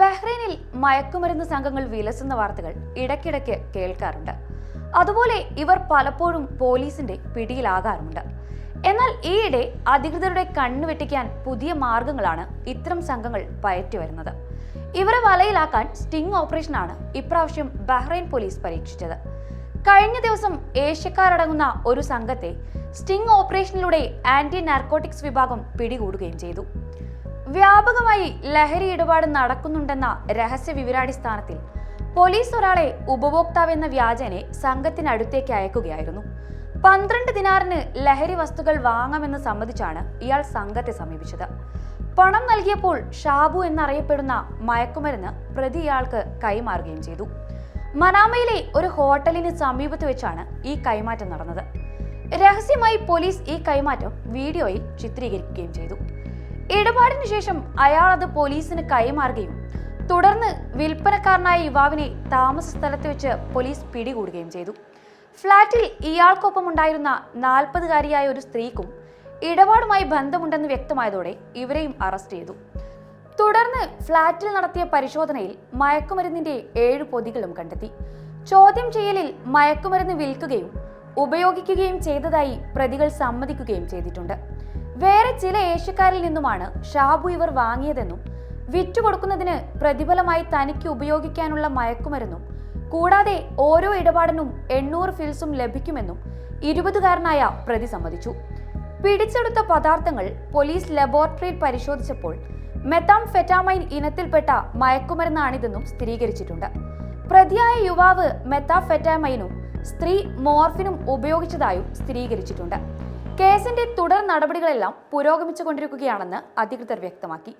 ബഹ്റൈനിൽ മയക്കുമരുന്ന് സംഘങ്ങൾ വിലസുന്ന വാർത്തകൾ ഇടയ്ക്കിടയ്ക്ക് കേൾക്കാറുണ്ട്. അതുപോലെ ഇവർ പലപ്പോഴും പോലീസിന്റെ പിടിയിലാകാറുമുണ്ട്. എന്നാൽ ഈയിടെ അധികൃതരുടെ കണ്ണു വെട്ടിക്കാൻ പുതിയ മാർഗങ്ങളാണ് ഇത്തരം സംഘങ്ങൾ പയറ്റി വരുന്നത്. ഇവരെ വലയിലാക്കാൻ സ്റ്റിംഗ് ഓപ്പറേഷനാണ് ഇപ്രാവശ്യം ബഹ്റൈൻ പോലീസ് പരീക്ഷിച്ചത്. കഴിഞ്ഞ ദിവസം ഏഷ്യക്കാരടങ്ങുന്ന ഒരു സംഘത്തെ സ്റ്റിംഗ് ഓപ്പറേഷനിലൂടെ ആന്റി നാർക്കോട്ടിക്സ് വിഭാഗം പിടികൂടുകയും ചെയ്തു. വ്യാപകമായി ലഹരി ഇടപാട് നടക്കുന്നുണ്ടെന്ന രഹസ്യ വിവരാടിസ്ഥാനത്തിൽ പോലീസ് ഒരാളെ ഉപഭോക്താവെന്ന വ്യാജനെ സംഘത്തിനടുത്തേക്ക് അയക്കുകയായിരുന്നു. പന്ത്രണ്ട് ദിനാറിന് ലഹരി വസ്തുക്കൾ വാങ്ങാമെന്ന് സമ്മതിച്ചാണ് ഇയാൾ സംഘത്തെ സമീപിച്ചത്. പണം നൽകിയപ്പോൾ ഷാബു എന്നറിയപ്പെടുന്ന മയക്കുമരുന്ന് പ്രതി ഇയാൾക്ക് കൈമാറുകയും ചെയ്തു. മനാമയിലെ ഒരു ഹോട്ടലിന് സമീപത്ത് വെച്ചാണ് ഈ കൈമാറ്റം നടന്നത്. രഹസ്യമായി പോലീസ് ഈ കൈമാറ്റം വീഡിയോയിൽ ചിത്രീകരിക്കുകയും ചെയ്തു. ഇടപാടിന് ശേഷം അയാൾ അത് പോലീസിന് കൈമാറുകയും തുടർന്ന് വിൽപ്പനക്കാരനായ യുവാവിനെ താമസ സ്ഥലത്ത് വെച്ച് പോലീസ് പിടികൂടുകയും ചെയ്തു. ഫ്ളാറ്റിൽ ഇയാൾക്കൊപ്പം ഉണ്ടായിരുന്ന നാൽപ്പതുകാരിയായ ഒരു സ്ത്രീക്കും ഇടപാടുമായി ബന്ധമുണ്ടെന്ന് വ്യക്തമായതോടെ ഇവരെയും അറസ്റ്റ് ചെയ്തു. തുടർന്ന് ഫ്ളാറ്റിൽ നടത്തിയ പരിശോധനയിൽ മയക്കുമരുന്നിന്റെ ഏഴ് പൊതികളും കണ്ടെത്തി. ചോദ്യം ചെയ്യലിൽ മയക്കുമരുന്ന് വിൽക്കുകയും ഉപയോഗിക്കുകയും ചെയ്തതായി പ്രതികൾ സമ്മതിക്കുകയും ചെയ്തിട്ടുണ്ട്. വേറെ ചില ഏഷ്യക്കാരിൽ നിന്നുമാണ് ഷാബു ഇവർ വാങ്ങിയതെന്നും വിറ്റുകൊടുക്കുന്നതിന് പ്രതിഫലമായി തനിക്ക് ഉപയോഗിക്കാനുള്ള മയക്കുമരുന്നും കൂടാതെ ഓരോ ഇടപാടിനും എണ്ണൂറ് ഫിൽസും ലഭിക്കുമെന്നും ഇരുപതുകാരനായ പ്രതി സമ്മതിച്ചു. പിടിച്ചെടുത്ത പദാർത്ഥങ്ങൾ പോലീസ് ലബോറട്ടറിയിൽ പരിശോധിച്ചപ്പോൾ മെത്താംഫെറ്റാമൈൻ ഇനത്തിൽപ്പെട്ട മയക്കുമരുന്നാണിതെന്നും സ്ഥിരീകരിച്ചിട്ടുണ്ട്. പ്രതിയായ യുവാവ് മെത്താഫെറ്റാമൈനും സ്ത്രീ മോർഫിനും ഉപയോഗിച്ചതായും സ്ഥിരീകരിച്ചിട്ടുണ്ട്. കേസിന്റെ തുടർ നടപടികളെല്ലാം പുരോഗമിച്ചുകൊണ്ടിരിക്കുകയാണെന്ന് അധികൃതർ വ്യക്തമാക്കി.